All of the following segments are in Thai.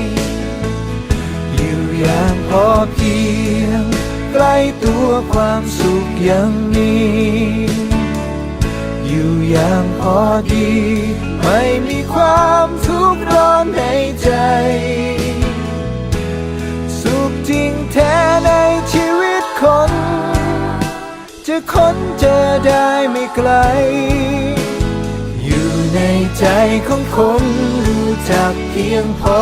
ตัวความสุขยังมีอยู่อย่างพอดี ไม่มีความทุกข์ร้อนในใจ สุขจริงแท้ในชีวิตคน จะค้นเจอได้ไม่ไกล อยู่ในใจของคนรู้จักเพียงพอ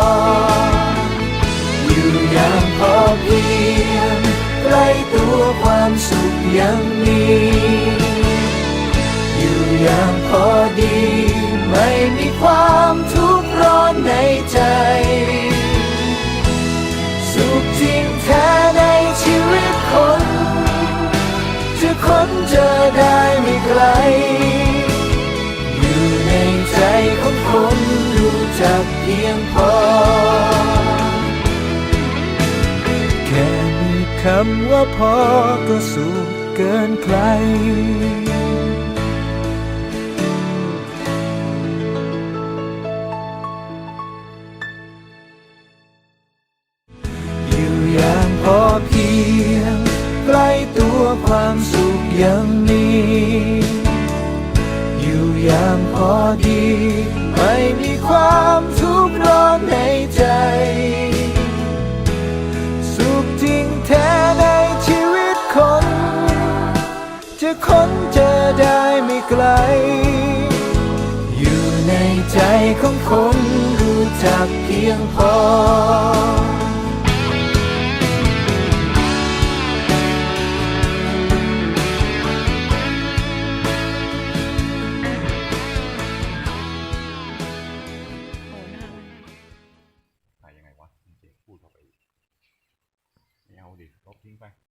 ดี ไม่มีความทุกข์ร้อนในใจ สุขจริงแท้ในชีวิตคน จะค้นเจอได้ไม่ไกล อยู่ในใจของคนรู้จักเพียงพอ แค่มีคำว่าพอก็สุขเกินใคร ความสุขยังมีอยู่อย่างพอดี ไม่มีความทุกข์ร้อนในใจ สุขจริงแท้ในชีวิตคน จะค้นเจอได้ไม่ไกล อยู่ในใจของคนรู้จักเพียงพอ